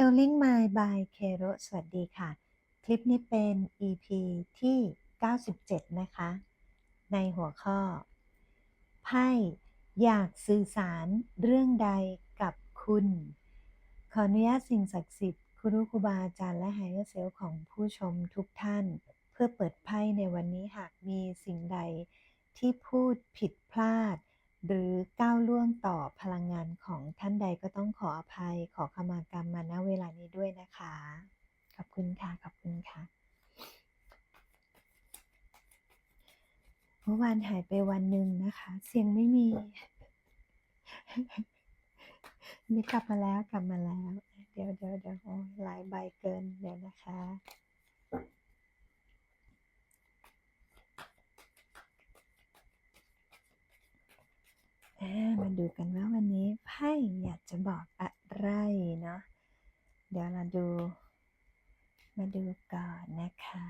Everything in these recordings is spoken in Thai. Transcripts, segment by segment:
Healing Mind by Kero สวัสดีค่ะ คลิปนี้เป็น EP ที่ 97 นะคะ ในหัวข้อ ไพ่อยากสื่อสารเรื่องใดกับคุณ ขออนุญาตสิ่งศักดิ์สิทธิ์ครูครูบาอาจารย์และไฮเออร์เซลของผู้ชมทุกท่าน เพื่อเปิดไพ่ในวันนี้หากมีสิ่งใดที่พูดผิดพลาด หรือก้าวล่วงต่อพลังงานของท่านใดก็ต้องขออภัย ขอขมากรรมมาณเวลานี้ด้วยนะคะ ขอบคุณค่ะ ขอบคุณค่ะ เมื่อวานหายไปวันหนึ่งนะคะ เสียงไม่มีนี่กลับมาแล้วกลับมาแล้ว เดี๋ยวเดี๋ยวเดี๋ยวโอ้หลายใบเกินเดี๋ยวนะคะ มาดูกันว่าวันนี้ไพ่อยากจะบอกอะไรเนาะ เดี๋ยวเราดู มาดูก่อนนะคะ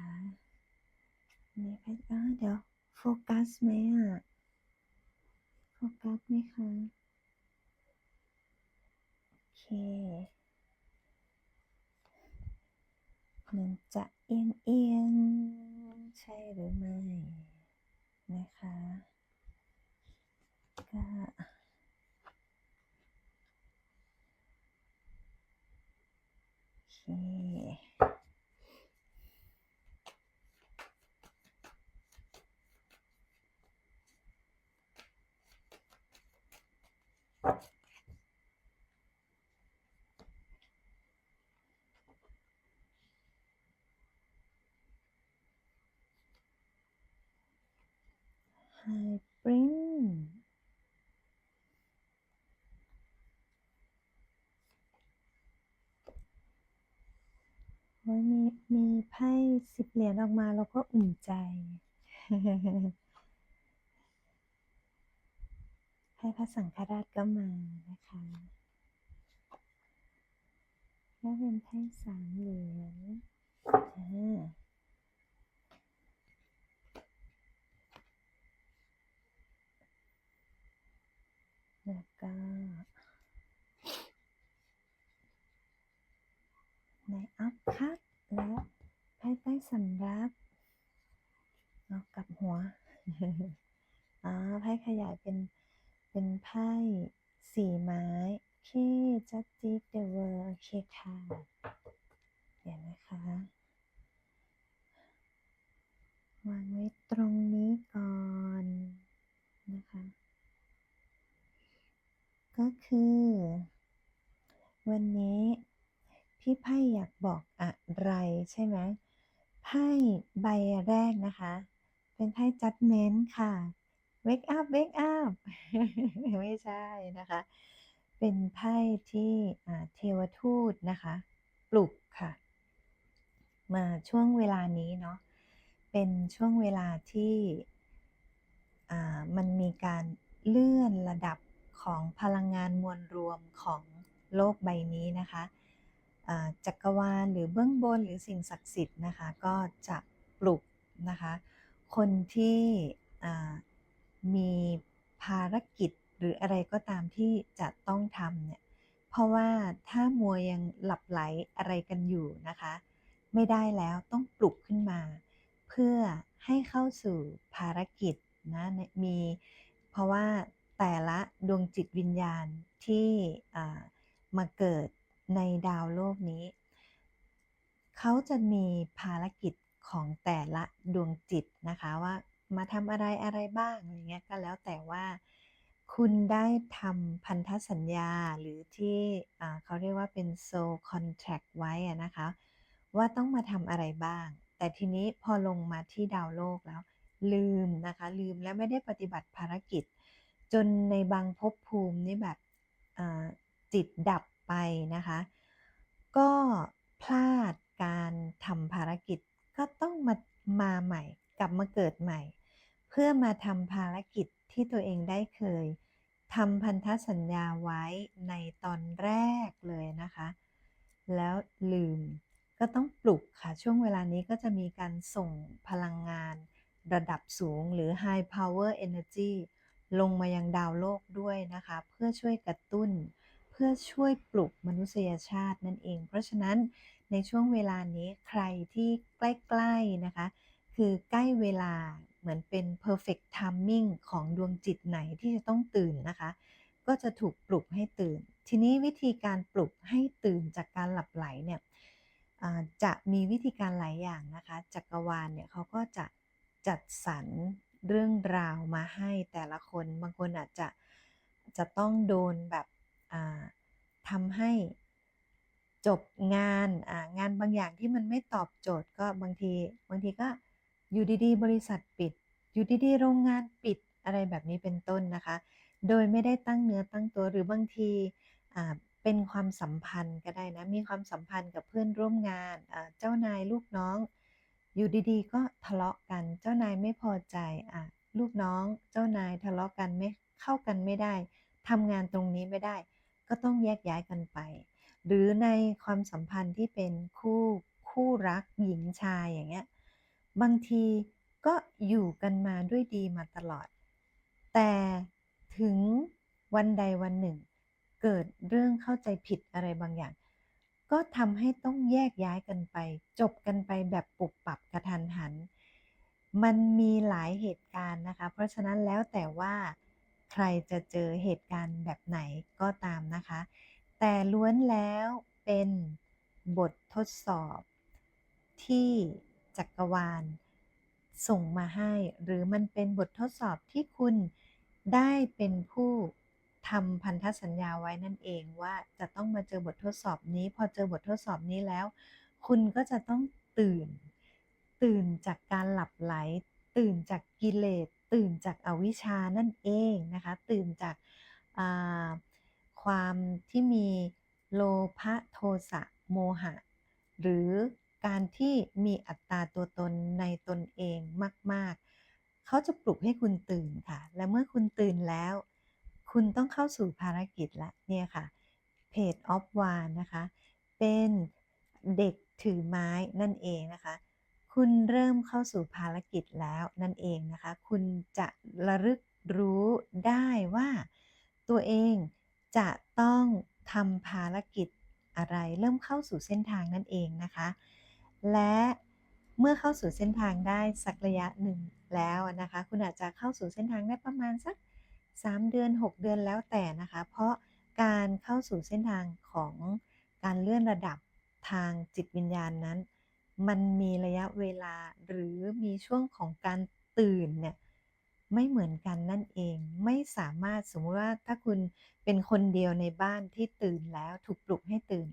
นี่ไพ่อ้าเดี๋ยวโฟกัสไหมอะ โฟกัสไหมคะ โอเคมันจะเอียงเอียงๆใช่หรือไม่ นะคะ ก็โอเคไฮปริ้ง โอ้ยมีมีไพ่ สิบเหรียญออกมาแล้วก็อุ่นใจไพ่พระสังฆราชก็มานะคะแล้วเป็นไพ่สามเหรียญแล้วก็ในอัพคัตและไพ่ใต้ สำรับเอากลับหัวอ๋อไพ่ขยายเป็นเป็นไพ่สี่ไม้โอเคจัดจิกเดเวอร์โอเคค่ะเดี๋ยวนะคะวางไว้ตรงนี้ก่อนนะคะ ก็คือ วันนี้พี่ไพ่อยากบอกอะไรใช่ไหม ไพ่ใบแรกนะคะ เป็นไพ่ judgment ค่ะ wake up wake up ไม่ใช่นะคะ เป็นไพ่ที่เทวทูตนะคะ ปลุกค่ะ มาช่วงเวลานี้เนาะ เป็นช่วงเวลาที่มันมีการเลื่อนระดับของพลังงานมวลรวมของโลกใบนี้นะคะ จักรวาลหรือเบื้องบนหรือสิ่งศักดิ์สิทธิ์นะคะ ก็จะปลุกนะคะ คนที่มีภารกิจหรืออะไรก็ตามที่จะต้องทำเนี่ย เพราะว่าถ้ามัวยังหลับไหลอะไรกันอยู่นะคะ ไม่ได้แล้วต้องปลุกขึ้นมา เพื่อให้เข้าสู่ภารกิจนะมีเพราะว่าแต่ละดวงจิตวิญญาณที่มาเกิด ในดาวโลกนี้ เขาจะมีภารกิจของแต่ละดวงจิตนะคะว่ามาทำอะไรอะไรบ้างอะไรเงี้ยก็แล้วแต่ว่าคุณได้ทำพันธสัญญาหรือที่เขาเรียกว่าเป็น soul contract ไว้นะคะ ว่าต้องมาทำอะไรบ้าง แต่ทีนี้พอลงมาที่ดาวโลกแล้ว ลืมนะคะ ลืมและไม่ได้ปฏิบัติภารกิจ จนในบางภพภูมินี่แบบจิตดับ ไปนะคะ ก็พลาดการทำภารกิจก็ต้องมามาใหม่ กลับมาเกิดใหม่ เพื่อมาทำภารกิจที่ตัวเองได้เคยทำพันธสัญญาไว้ในตอนแรกเลยนะคะ แล้วลืมก็ต้องปลุกค่ะ ช่วงเวลานี้ก็จะมีการส่งพลังงาน ระดับสูงหรือ high power energy ลงมายังดาวโลกด้วยนะคะ เพื่อช่วยกระตุ้น พื่อช่วยปลุกมนุษยชาตินั่นเอง เพราะฉะนั้นในช่วงเวลานี้ใครที่ใกล้ๆนะคะ คือใกล้เวลาเหมือนเป็น perfect timing ของดวงจิตไหนที่จะต้องตื่นนะคะ ก็จะถูกปลุกให้ตื่น ทีนี้วิธีการปลุกให้ตื่นจากการหลับไหลเนี่ยจะมีวิธีการหลายอย่างนะคะ จักรวาลเนี่ยเขาก็จะจัดสรรเรื่องราวมาให้แต่ละคน บางคนอาจจะจะต้องโดนแบบ ทำให้จบงานงานบางอย่างที่มันไม่ตอบโจทย์ก็บางทีบางทีก็อยู่ดีๆ บริษัทปิด อยู่ดีๆ โรงงานปิดอะไรแบบนี้เป็นต้นนะคะ โดยไม่ได้ตั้งเนื้อตั้งตัวหรือบางทีเป็นความสัมพันธ์ก็ได้นะ มีความสัมพันธ์กับเพื่อนร่วมงานเจ้านายลูกน้อง อยู่ดีๆ ก็ทะเลาะกัน เจ้านายไม่พอใจอะลูกน้อง เจ้านายทะเลาะกันไม่เข้ากันไม่ได้ทำงานตรงนี้ไม่ได้ ก็ต้องแยกย้ายกันไป หรือในความสัมพันธ์ที่เป็นคู่คู่รักหญิงชายอย่างเงี้ยบางทีก็อยู่กันมาด้วยดีมาตลอด แต่ถึงวันใดวันหนึ่ง เกิดเรื่องเข้าใจผิดอะไรบางอย่าง ก็ทำให้ต้องแยกย้ายกันไป จบกันไปแบบปุบปับกระทันหัน มันมีหลายเหตุการณ์นะคะ เพราะฉะนั้นแล้วแต่ว่า ใครจะเจอเหตุการณ์แบบไหนก็ตามนะคะ แต่ล้วนแล้วเป็นบททดสอบ ที่จักรวาล ส่งมาให้ หรือมันเป็นบททดสอบที่คุณได้เป็นผู้ทำพันธสัญญาไว้นั่นเองว่าจะต้องมาเจอบททดสอบนี้ พอเจอบททดสอบนี้แล้ว คุณก็จะต้องตื่น ตื่นจากการหลับไหล ตื่นจากกิเลส ตื่นจากอวิชานั่นเองนะคะ ตื่นจากาความที่มีโลภะโทสะโมหะ หรือการที่มีอัตตาตัวตนในตนเองมาก ๆ เขาจะปลุกให้คุณตื่นค่ะ และเมื่อคุณตื่นแล้ว คุณต้องเข้าสู่ภารกิจละเนี่ยค่ะเพจออฟวานนะคะ เป็นเด็กถือไม้นั่นเองนะคะ คุณเริ่มเข้าสู่ภารกิจแล้วนั่นเองนะคะ คุณจะระลึกรู้ได้ว่าตัวเองจะต้องทำภารกิจอะไร เริ่มเข้าสู่เส้นทางนั่นเองนะคะ และเมื่อเข้าสู่เส้นทางได้สักระยะหนึ่งแล้วนะคะ คุณอาจจะเข้าสู่เส้นทางได้ประมาณสัก 3 เดือน 6 เดือนแล้วแต่นะคะ เพราะการเข้าสู่เส้นทางของการเลื่อนระดับทางจิตวิญญาณนั้น มันมีระยะเวลาหรือมีช่วงของการตื่นเนี่ยไม่เหมือนกันนั่นเองไม่สามารถสมมติว่าถ้าคุณเป็นคนเดียวในบ้านที่ตื่นแล้วถูกปลุกให้ตื่น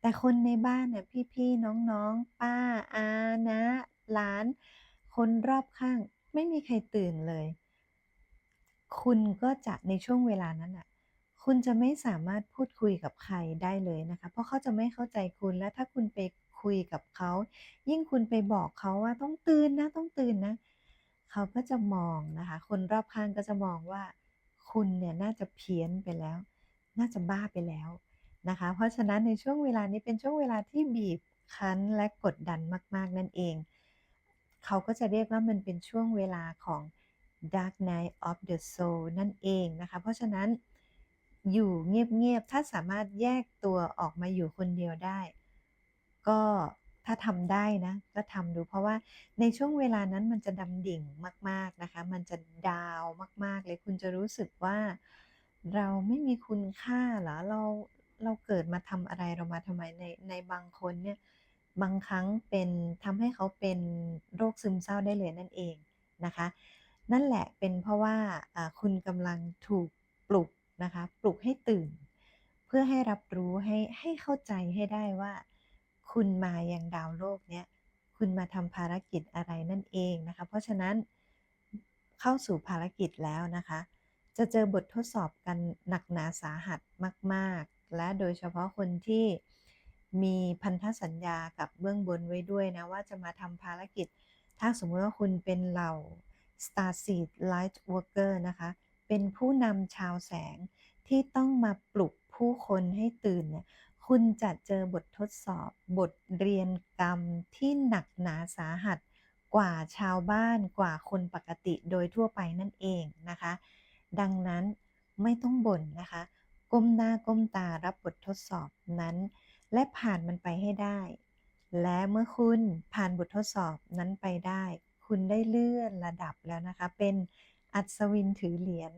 แต่คนในบ้านน่ะพี่ๆน้องๆ ป้าอานะหลาน คนรอบข้างไม่มีใครตื่นเลย คุณก็จะในช่วงเวลานั้นน่ะคุณจะไม่สามารถพูดคุยกับใครได้เลยนะคะ เพราะเขาจะไม่เข้าใจคุณและถ้าคุณไป คุยกับเขา ยิ่งคุณไปบอกเขาว่าต้องตื่นนะต้องตื่นนะ เขาก็จะมองนะคะ คนรอบข้างก็จะมองว่า คุณเนี่ยน่าจะเพี้ยนไปแล้ว น่าจะบ้าไปแล้วนะคะ เพราะฉะนั้นในช่วงเวลานี้เป็นช่วงเวลาที่บีบคั้นและกดดันมาก ๆ นั่นเอง เขาก็จะเรียกว่ามันเป็นช่วงเวลาของ Dark Night of the Soul นั่นเองนะคะ เพราะฉะนั้นอยู่เงียบ ๆ ถ้าสามารถแยกตัวออกมาอยู่คนเดียวได้ ก็ถ้าทำได้นะ ก็ทำดูเพราะว่าในช่วงเวลานั้นมันจะดำดิ่งมาก ๆนะคะ มันจะดาวมาก ๆ เลยคุณจะรู้สึกว่าเราไม่มีคุณค่าหรอเราเราเกิดมาทำอะไรเรามาทำไมในในบางคนเนี่ยบางครั้งเป็นทำให้เขาเป็นโรคซึมเศร้าได้เลยนั่นเองนะคะ นั่นแหละเป็นเพราะว่าอ่าคุณกำลังถูกปลุกนะคะ ปลุกให้ตื่น เพื่อให้รับรู้ให้ให้เข้าใจให้ได้ว่า คุณมายังดาวโลกเนี้ยคุณมาทำภารกิจอะไรนั่นเองนะคะ เพราะฉะนั้นเข้าสู่ภารกิจแล้วนะคะ จะเจอบททดสอบกันหนักหนาสาหัสมาก ๆ และโดยเฉพาะคนที่มีพันธสัญญากับเบื้องบนไว้ด้วยนะ ว่าจะมาทำภารกิจ ถ้าสมมติว่าคุณเป็นเหล่า Starseed Light Worker นะคะ เป็นผู้นำชาวแสงที่ต้องมาปลุกผู้คนให้ตื่นเนี่ย คุณจะเจอบททดสอบบทเรียนกรรมที่หนักหนาสาหัสกว่าชาวบ้านกว่าคนปกติโดยทั่วไปนั่นเองนะคะ ดังนั้นไม่ต้องบ่นนะคะ ก้มหน้าก้มตารับบททดสอบนั้น และผ่านมันไปให้ได้ และเมื่อคุณผ่านบททดสอบนั้นไปได้ คุณได้เลื่อนระดับแล้วนะคะ เป็นอัศวินถือเหรียญ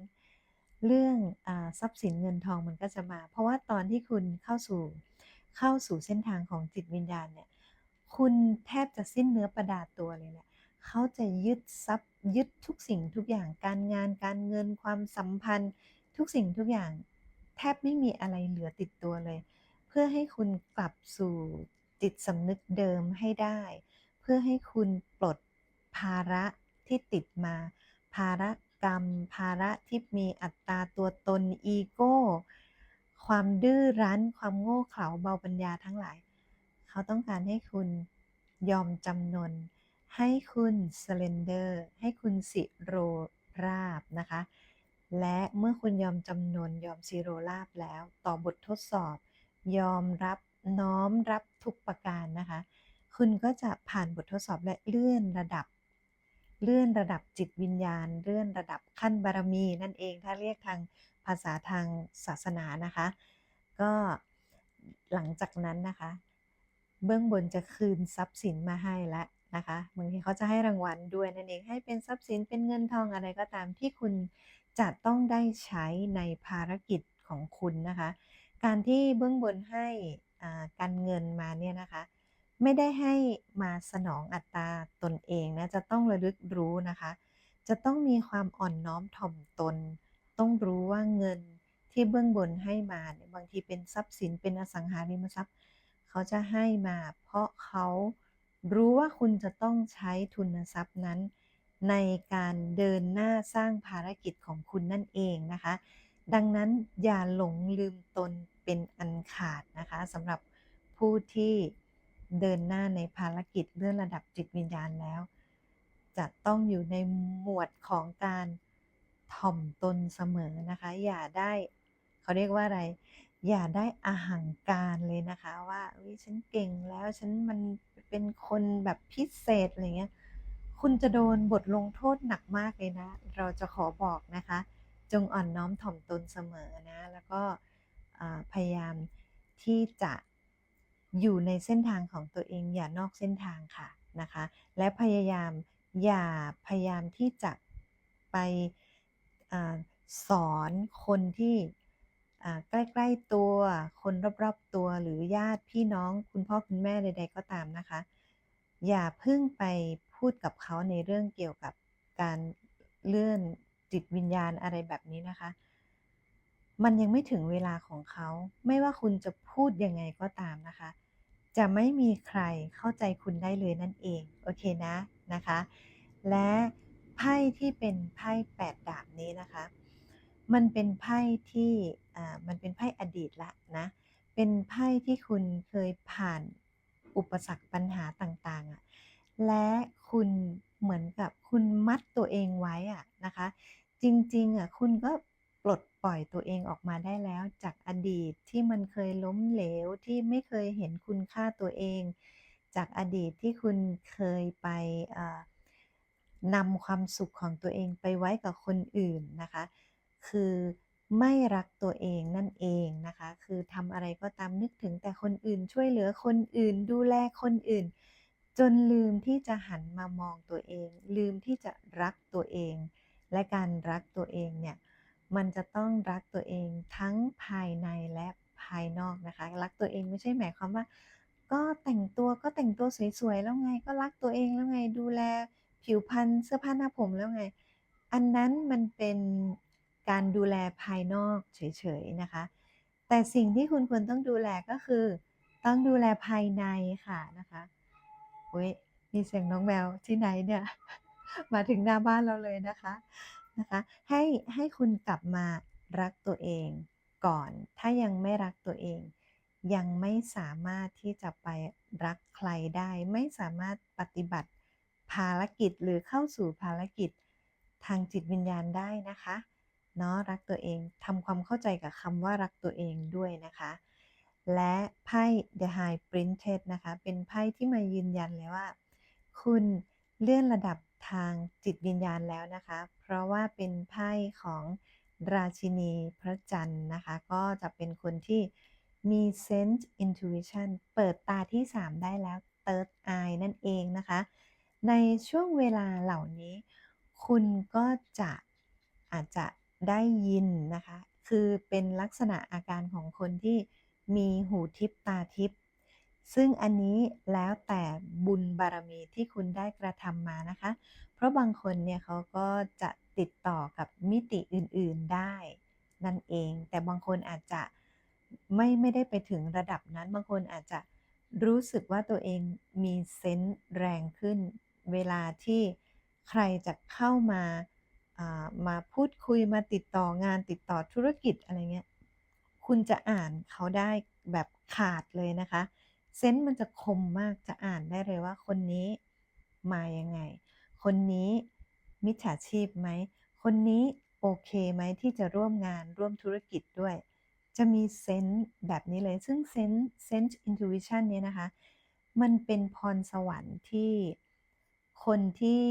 เรื่องอทรัพย์สินเงินทองมันก็จะมา เพราะว่าตอนที่คุณเข้าสู่เข้าสู่เส้นทางของจิตวิญญาณเนี่ยคุณแทบจะสิ้นเนื้อประดาตัวเลยแหละเขาจะยึดทรัพย์ยึดทุกสิ่งทุกอย่างการงานการเงินความสัมพันธ์ ทุกสิ่งทุกอย่างแทบไม่มีอะไรเหลือติดตัวเลย เพื่อให้คุณกลับสู่จิตสำนึกเดิมให้ได้ เพื่อให้คุณปลดภาระที่ติดมา ภาระ กรรม ภาระที่มีอัตราตัวตนอีโก้ ความดื้อรั้น ความโง่เขลาเบาปัญญาทั้งหลาย เขาต้องการให้คุณยอมจำนน ให้คุณ surrender ให้คุณสิโรราบนะคะ และเมื่อคุณยอมจำนนยอมสิโรราบแล้ว ต่อบททดสอบ ยอมรับน้อมรับทุกประการนะคะ คุณก็จะผ่านบททดสอบและเลื่อนระดับ เลื่อนระดับจิตวิญญาณ เลื่อนระดับขั้นบารมี นั่นเองถ้าเรียกทางภาษาทางศาสนานะคะ ก็หลังจากนั้นนะคะ เบื้องบนจะคืนทรัพย์สินมาให้แล้วนะคะบางทีเขาจะให้รางวัลด้วยนั่นเองให้เป็นทรัพย์สินเป็นเงินทองอะไรก็ตามที่คุณจะต้องได้ใช้ในภารกิจของคุณนะคะ การที่เบื้องบนให้การเงินมาเนี่ยนะคะ ไม่ได้ให้มาสนองอัตราตนเองนะ จะต้องระลึกรู้นะคะ จะต้องมีความอ่อนน้อมถ่อมตน ต้องรู้ว่าเงินที่เบื้องบนให้มาเนี่ยบางทีเป็นทรัพย์สินเป็นอสังหาริมทรัพย์ เขาจะให้มา เพราะเขารู้ว่าคุณจะต้องใช้ทุนทรัพย์นั้น ในการเดินหน้าสร้างภารกิจของคุณนั่นเองนะคะ ดังนั้นอย่าหลงลืมตนเป็นอันขาดนะคะสำหรับผู้ที่ เดินหน้าในภารกิจเลื่อนระดับจิตวิญญาณแล้ว จะต้องอยู่ในหมวดของการถ่อมตนเสมอนะคะ อย่าได้เขาเรียกว่าอะไร อย่าได้อหังการเลยนะคะว่าอุ๊ยฉันเก่งแล้วฉันมันเป็นคนแบบพิเศษอะไรเงี้ยคุณจะโดนบทลงโทษหนักมากเลยนะ เราจะขอบอกนะคะ จงอ่อนน้อมถ่อมตนเสมอนะ แล้วก็พยายามที่จะ อยู่ในเส้นทางของตัวเองอย่านอกเส้นทางค่ะนะคะ และพยายามอย่าพยายามที่จะไปอสอนคนที่ใกล้ๆตัว คนรอบๆตัวหรือญาติพี่น้องคุณพ่อคุณแม่ใดๆก็ตามนะคะ อย่าเพิ่งไปพูดกับเขาในเรื่องเกี่ยวกับการเลื่อนจิตวิญญาณอะไรแบบนี้นะคะ มันยังไม่ถึงเวลาของเขา ไม่ว่าคุณจะพูดยังไงก็ตามนะคะ จะไม่มีใครเข้าใจคุณได้เลยนั่นเอง โอเคนะนะคะ และไพ่ที่เป็นไพ่8ดาบนี้นะคะ มันเป็นไพ่ที่มันเป็นไพ่อดีตแล้วนะ เป็นไพ่ที่คุณเคยผ่านอุปสรรคปัญหาต่างๆอะและคุณเหมือนกับคุณมัดตัวเองไว้อะนะคะ จริงๆอะคุณก็ ปลดปล่อยตัวเองออกมาได้แล้วจากอดีตที่มันเคยล้มเหลวที่ไม่เคยเห็นคุณค่าตัวเอง จากอดีตที่คุณเคยไปนำความสุขของตัวเองไปไว้กับคนอื่นนะคะ คือไม่รักตัวเองนั่นเองนะคะ คือทำอะไรก็ตามนึกถึงแต่คนอื่นช่วยเหลือคนอื่น ดูแลคนอื่น จนลืมที่จะหันมามองตัวเอง ลืมที่จะรักตัวเอง และการรักตัวเองเนี่ย มันจะต้องรักตัวเองทั้งภายในและภายนอกนะคะ รักตัวเองไม่ใช่หมายความว่า ก็แต่งตัวก็แต่งตัวสวยๆแล้วไง ก็รักตัวเองแล้วไงดูแลผิวพรรณเสื้อผ้าหน้าผมแล้วไง อันนั้นมันเป็นการดูแลภายนอกเฉยๆนะคะ แต่สิ่งที่คุณควรต้องดูแลก็คือ ต้องดูแลภายในค่ะนะคะอุ๊ยมีเสียงน้องแมวที่ไหนเนี่ย มาถึงหน้าบ้านเราเลยนะคะ นะคะ ให้ให้คุณกลับมารักตัวเองก่อน ถ้ายังไม่รักตัวเอง ยังไม่สามารถที่จะไปรักใครได้ ไม่สามารถปฏิบัติภารกิจหรือเข้าสู่ภารกิจทางจิตวิญญาณได้นะคะเนาะรักตัวเองทำความเข้าใจกับคำว่ารักตัวเองด้วยนะคะ และไพ่ The High Priestess นะคะ เป็นไพ่ที่มายืนยันเลยว่า คุณเลื่อนระดับ ทางจิตวิญญาณแล้วนะคะ เพราะว่าเป็นไพ่ของราชินีพระจันทร์นะคะ ก็จะเป็นคนที่มี sense intuition เปิดตาที่ 3 ได้แล้ว third eye นั่นเองนะคะ ในช่วงเวลาเหล่านี้ คุณก็จะอาจจะได้ยินนะคะ คือเป็นลักษณะอาการของคนที่มีหูทิพตาทิพ ซึ่งอันนี้แล้วแต่บุญบารมีที่คุณได้กระทำมานะคะ เพราะบางคนเนี่ยเขาก็จะติดต่อกับมิติอื่นๆได้นั่นเอง แต่บางคนอาจจะไม่ไม่ได้ไปถึงระดับนั้น บางคนอาจจะรู้สึกว่าตัวเองมีเซนส์แรงขึ้น เวลาที่ใครจะเข้ามาามาพูดคุยมาติดต่องานติดต่อธุรกิจอะไรเงี้ย คุณจะอ่านเขาได้แบบขาดเลยนะคะ เซนส์มันจะคมมากจะอ่านได้เลยว่า คนนี้มายังไง คนนี้มิจฉาชีพไหม คนนี้โอเคไหมที่จะร่วมงานร่วมธุรกิจด้วย จะมีเซนส์แบบนี้เลย ซึ่งเซนส์เซนส์อินทูวิชันนี้นะคะ มันเป็นพรสวรรค์ที่คนที่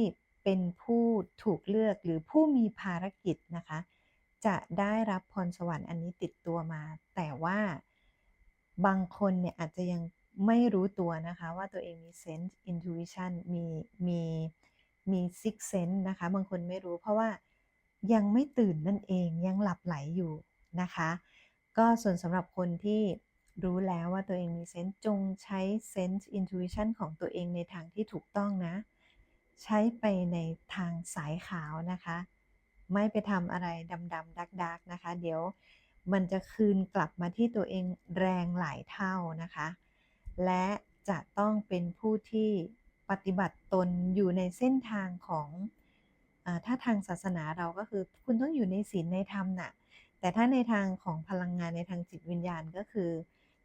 เป็นผู้ถูกเลือกหรือผู้มีภารกิจนะคะ จะได้รับพรสวรรค์อันนี้ติดตัวมา แต่ว่าบางคนเนี่ยอาจจะยัง ไม่รู้ตัวนะคะว่าตัวเองมีเซนส์อินทูวิชันมีมีมีซิกเซนส์นะคะ บางคนไม่รู้เพราะว่ายังไม่ตื่นนั่นเองยังหลับไหลอยู่นะคะ ก็ส่วนสำหรับคนที่รู้แล้วว่าตัวเองมีเซนส์จงใช้เซนส์อินทูวิชันของตัวเองในทางที่ถูกต้องนะ ใช้ไปในทางสายขาวนะคะ ไม่ไปทำอะไรดำดำดักดักนะคะ เดี๋ยวมันจะคืนกลับมาที่ตัวเองแรงหลายเท่านะคะ และจะต้องเป็นผู้ที่ปฏิบัติตนอยู่ในเส้นทางของอถ้าทางศาสนาเราก็คือคุณต้องอยู่ในศีลในธรรมนะ่ะแต่ถ้าในทางของพลังงานในทางจิตวิญญาณก็คือ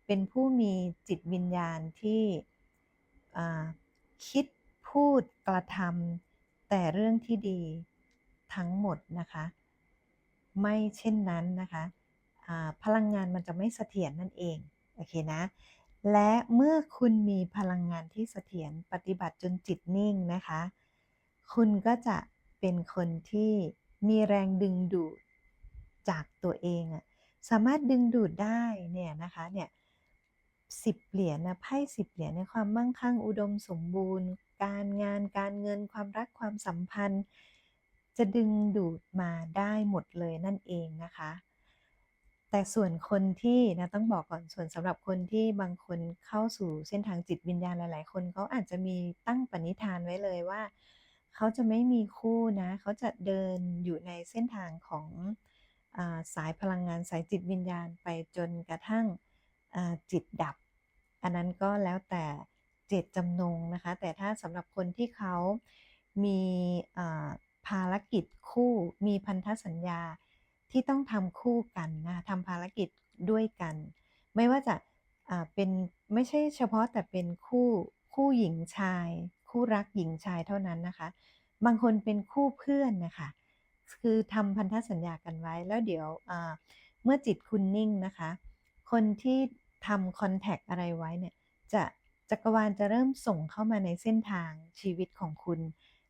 เป็นผู้มีจิตวิญญาณที่คิดพูดกระทำแต่เรื่องที่ดีทั้งหมดนะคะ ไม่เช่นนั้นนะคะพลังงานมันจะไม่เสถียรนั่นเอง โอเคนะ และเมื่อคุณมีพลังงานที่เสถียรปฏิบัติจนจิตนิ่งนะคะ คุณก็จะเป็นคนที่มีแรงดึงดูดจากตัวเองอะสามารถดึงดูดได้เนี่ยนะคะเนี่ยสิบเหรียญนะไพ่สิบเหรียญในความมั่งคั่งอุดมสมบูรณ์ การงานการเงินความรักความสัมพันธ์ จะดึงดูดมาได้หมดเลยนั่นเองนะคะ แต่ส่วนคนที่นะต้องบอกก่อนส่วนสำหรับคนที่บางคนเข้าสู่เส้นทางจิตวิญญาณหลาย ๆ คนเขาอาจจะมีตั้งปณิธานไว้เลยว่า เขาจะไม่มีคู่นะ เขาจะเดินอยู่ในเส้นทางของอสายพลังงานสายจิตวิญญาณไปจนกระทั่งจิตดับ อันนั้นก็แล้วแต่เจตจำนงนะคะ แต่ถ้าสำหรับคนที่เขามีภารกิจคู่มีพันธสัญญา ที่ต้องทำคู่กันนะทำภารกิจด้วยกัน ไม่ว่าจะเป็นไม่ใช่เฉพาะแต่เป็นคู่คู่หญิงชาย คู่รักหญิงชายเท่านั้นนะคะ บางคนเป็นคู่เพื่อนนะคะคือทำพันธสัญญากันไว้แล้วเดี๋ยวเมื่อจิตคุณนิ่งนะคะ คนที่ทำคอนแทคอะไรไว้เนี่ยจะจักรวาลจะเริ่มส่งเข้ามาในเส้นทางชีวิตของคุณ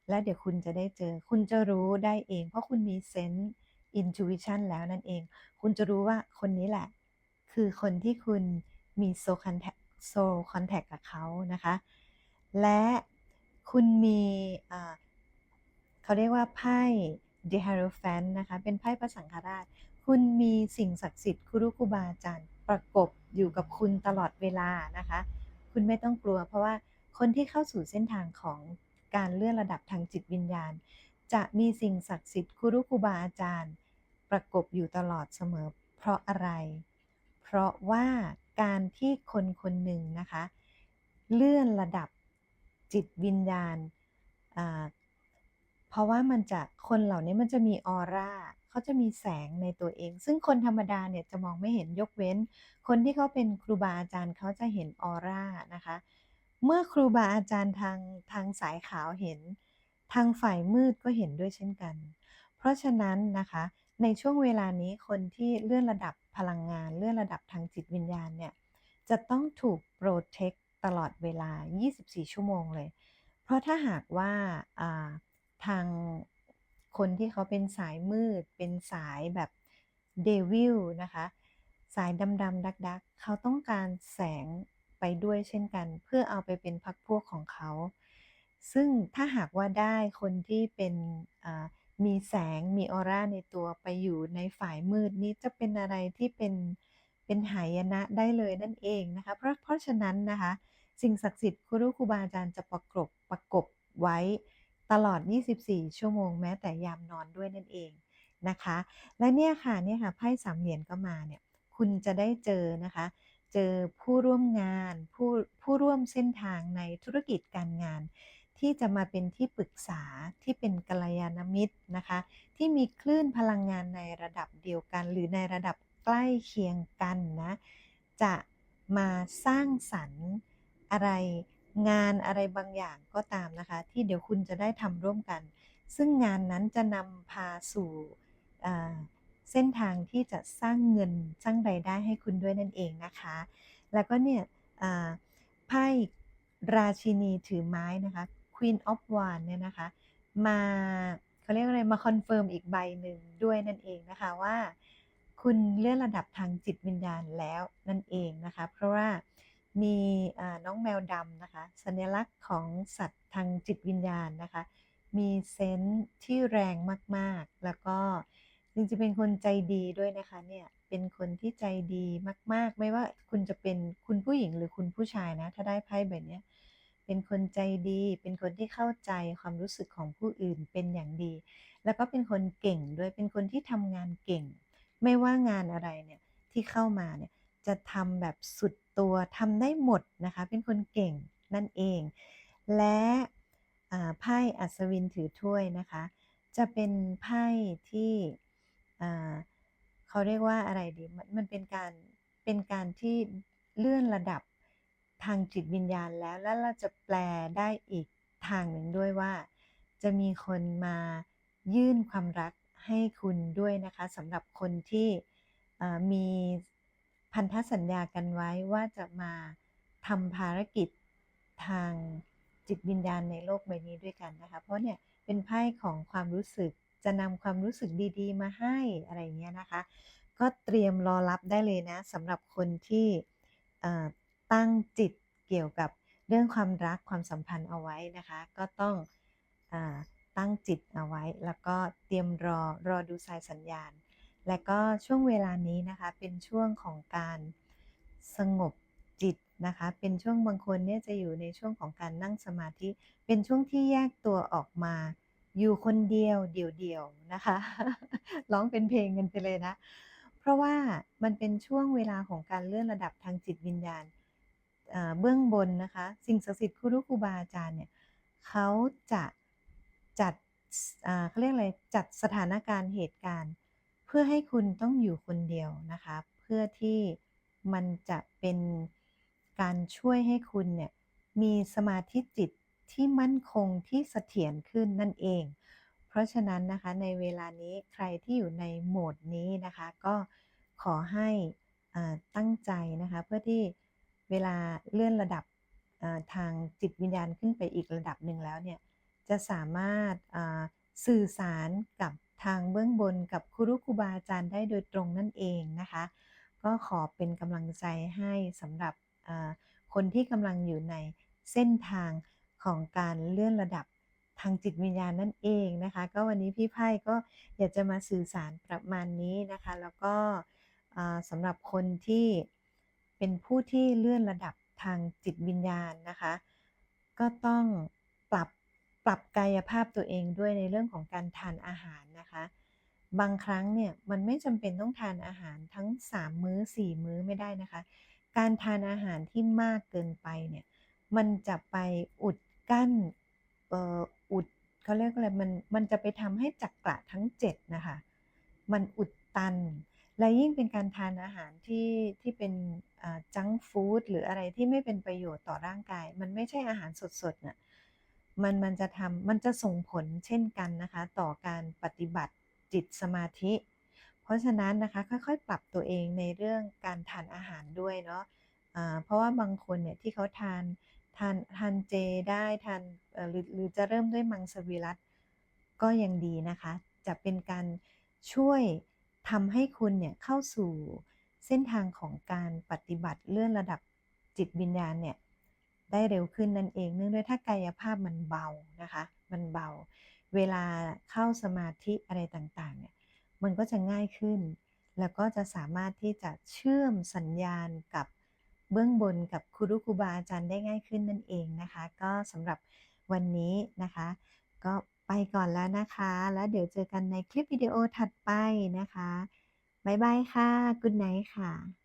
และเดี๋ยวคุณจะได้เจอ คุณจะรู้ได้เอง เพราะคุณมีเซนส์ อินทูวิชันแล้วนั่นเอง คุณจะรู้ว่าคนนี้แหละ คือคนที่คุณมีโซคอนแทคโซคอนแทคกับเขานะคะ และคุณมีเขาเรียกว่าไพ่เดฮาร์แฟนนะคะ เป็นไพ่พระสังฆราช คุณมีสิ่งศักดิ์สิทธิ์ครูครูบาอาจารย์ประกบอยู่กับคุณตลอดเวลานะคะ คุณไม่ต้องกลัว เพราะว่าคนที่เข้าสู่เส้นทางของการเลื่อนระดับทางจิตวิญญาณ จะมีสิ่งศักดิ์สิทธิ์ครูครูบาอาจารย์ ประกบอยู่ตลอดเสมอ เพราะอะไร เพราะว่าการที่คนคนหนึ่งนะคะ เลื่อนระดับจิตวิญญาณ เพราะว่ามันจะคนเหล่านี้มันจะมีออร่าเขาจะมีแสงในตัวเอง ซึ่งคนธรรมดาเนี่ยจะมองไม่เห็นยกเว้น คนที่เขาเป็นครูบาอาจารย์เขาจะเห็นออร่านะคะ เมื่อครูบาอาจารย์ทางทางสายขาวเห็น ทางฝ่ายมืดก็เห็นด้วยเช่นกัน เพราะฉะนั้นนะคะ ในช่วงเวลานี้คนที่เลื่อนระดับพลังงาน เลื่อนระดับทางจิตวิญญาณเนี่ยจะต้องถูกโปรเทคตลอดเวลา 24 ชั่วโมงเลย เพราะถ้าหากว่าทางคนที่เขาเป็นสายมืด เป็นสายแบบเดวิลนะคะ สายดำๆดัก ๆ เขาต้องการแสงไปด้วยเช่นกัน เพื่อเอาไปเป็นพรรคพวกของเขา ซึ่งถ้าหากว่าได้คนที่เป็นอ่า มีแสงมีออร่าในตัวไปอยู่ในฝ่ายมืดนี้จะเป็นอะไรที่เป็นเป็นหายนะได้เลยนั่นเองนะคะเพราะเพราะฉะนั้นนะคะ สิ่งศักดิ์สิทธิ์ครูครูบาอาจารย์จะประกบประกบไว้ตลอด 24 ชั่วโมงแม้แต่ยามนอนด้วยนั่นเองนะคะ และเนี่ยค่ะเนี่ยค่ะไพ่สามเหรียญก็มาเนี่ยคุณจะได้เจอนะคะ เจอผู้ร่วมงานผู้ผู้ร่วมเส้นทางในธุรกิจการงาน ที่จะมาเป็นที่ปรึกษาที่เป็นกัลยาณมิตรนะคะ ที่มีคลื่นพลังงานในระดับเดียวกัน หรือในระดับใกล้เคียงกันนะ จะมาสร้างสรรค์อะไรงานอะไรบางอย่างก็ตามนะคะ ที่เดี๋ยวคุณจะได้ทำร่วมกัน ซึ่งงานนั้นจะนำพาสู่เส้นทางที่จะสร้างเงินสร้างรายได้ให้คุณด้วยนั่นเองนะคะ แล้วก็เนี่ยไพ่ราชินีถือไม้นะคะ Queen of Wands เนี่ยนะคะ มาเขาเรียกว่าอะไรมาคอนเฟิร์มอีกใบหนึ่งด้วยนั่นเองนะคะว่า คุณเลื่อนระดับทางจิตวิญญาณแล้วนั่นเองนะคะ เพราะว่ามีน้องแมวดำนะคะ สัญลักษณ์ของสัตว์ทางจิตวิญญาณนะคะ มีเซนส์ที่แรงมาก ๆ แล้วก็จริงๆเป็นคนใจดีด้วยนะคะเนี่ยเป็นคนที่ใจดีมาก ๆ ไม่ว่าคุณจะเป็นคุณผู้หญิงหรือคุณผู้ชายนะ ถ้าได้ไพ่แบบเนี้ย เป็นคนใจดี เป็นคนที่เข้าใจความรู้สึกของผู้อื่นเป็นอย่างดี แล้วก็เป็นคนเก่งด้วย เป็นคนที่ทำงานเก่ง ไม่ว่างานอะไรเนี่ยที่เข้ามาเนี่ยจะทำแบบสุดตัวทำได้หมดนะคะ เป็นคนเก่งนั่นเอง และไพ่อัศวินถือถ้วยนะคะ จะเป็นไพ่ที่เขาเรียกว่าอะไรดี มันเป็นการเป็นการที่เลื่อนระดับ ทางจิตวิญญาณแล้วแล้วเราจะแปลได้อีกทางหนึ่งด้วยว่า จะมีคนมายื่นความรักให้คุณด้วยนะคะสำหรับคนที่มีพันธสัญญากันไว้ว่าจะมาทำภารกิจทางจิตวิญญาณในโลกใบนี้ด้วยกันนะคะ เพราะเนี่ยเป็นไพ่ของความรู้สึกจะนำความรู้สึกดีๆ มาให้อะไรเงี้ยนะคะ ก็เตรียมรอรับได้เลยนะสำหรับคนที่ ตั้งจิตเกี่ยวกับเรื่องความรักความสัมพันธ์เอาไว้นะคะ ก็ต้องอตั้งจิตเอาไว้ แล้วก็เตรียมรอรอดูสายสัญญาณ และก็ช่วงเวลานี้นะคะเป็นช่วงของการสงบจิตนะคะ เป็นช่วงบางคนเนี่ยจะอยู่ในช่วงของการนั่งสมาธิ เป็นช่วงที่แยกตัวออกมาอยู่คนเดียวเดี่ยวๆนะคะ ร้องเป็นเพลงกันไปเลยนะ เพราะว่ามันเป็นช่วงเวลาของการเลื่อนระดับทางจิตวิญญาณ เบื้องบนนะคะ สิ่งศักดิ์สิทธิ์ครูครูบาอาจารย์เนี่ยเขาจะจัดเขาเรียกอะไรจัดสถานการณ์เหตุการณ์ เพื่อให้คุณต้องอยู่คนเดียวนะคะ เพื่อที่มันจะเป็นการช่วยให้คุณเนี่ยมีสมาธิจิตที่มั่นคงที่เสถียรขึ้นนั่นเอง เพราะฉะนั้นนะคะในเวลานี้ใครที่อยู่ในโหมดนี้นะคะ ก็ขอให้ตั้งใจนะคะเพื่อที่ เวลาเลื่อนระดับทางจิตวิญญาณขึ้นไปอีกระดับหนึ่งแล้วเนี่ยจะสามารถสื่อสารกับทางเบื้องบนกับครูครูบาอาจารย์ได้โดยตรงนั่นเองนะคะ ก็ขอเป็นกำลังใจให้สำหรับคนที่กำลังอยู่ในเส้นทางของการเลื่อนระดับทางจิตวิญญาณนั่นเองนะคะ ก็วันนี้พี่ไพ่ก็อยากจะมาสื่อสารประมาณนี้นะคะ แล้วก็สำหรับคนที่ เป็นผู้ที่เลื่อนระดับทางจิตวิญญาณนะคะ ก็ต้องปรับปรับกายภาพตัวเองด้วยในเรื่องของการทานอาหารนะคะ บางครั้งเนี่ยมันไม่จำเป็นต้องทานอาหารทั้ง 3 มื้อ 4 มื้อไม่ได้นะคะ การทานอาหารที่มากเกินไปเนี่ยมันจะไปอุดกั้นเอ่ออุดเขาเรียกอะไรมันมันจะไปทำให้จักระทั้ง 7 นะคะ มันอุดตัน และยิ่งเป็นการทานอาหารที่ที่เป็นจังฟู้ดหรืออะไรที่ไม่เป็นประโยชน์ต่อร่างกาย มันไม่ใช่อาหารสดๆน่ะมันมันจะทำมันจะส่งผลเช่นกันนะคะ ต่อการปฏิบัติจิตสมาธิ เพราะฉะนั้นนะคะค่อยๆ ปรับตัวเองในเรื่องการทานอาหารด้วยเนาะอ่าเพราะว่าบางคนเนี่ยที่เขาทานทานทานเจได้ทานหรือหรือจะเริ่มด้วยมังสวิรัติก็ยังดีนะคะ จะเป็นการช่วย ทำให้คุณเนี่ยเข้าสู่เส้นทางของการปฏิบัติเลื่อนระดับจิตวิญญาณเนี่ยได้เร็วขึ้นนั่นเอง เนื่องด้วยถ้ากายภาพมันเบานะคะ มันเบา เวลาเข้าสมาธิอะไรต่างๆเนี่ยมันก็จะง่ายขึ้น แล้วก็จะสามารถที่จะเชื่อมสัญญาณกับเบื้องบนกับครูรุครูบาอาจารย์ได้ง่ายขึ้นนั่นเองนะคะ ก็สำหรับวันนี้นะคะ ก็ ไปก่อนแล้วนะคะ แล้วเดี๋ยวเจอกันในคลิปวิดีโอถัดไปนะคะ บ๊ายบายค่ะ Good night ค่ะ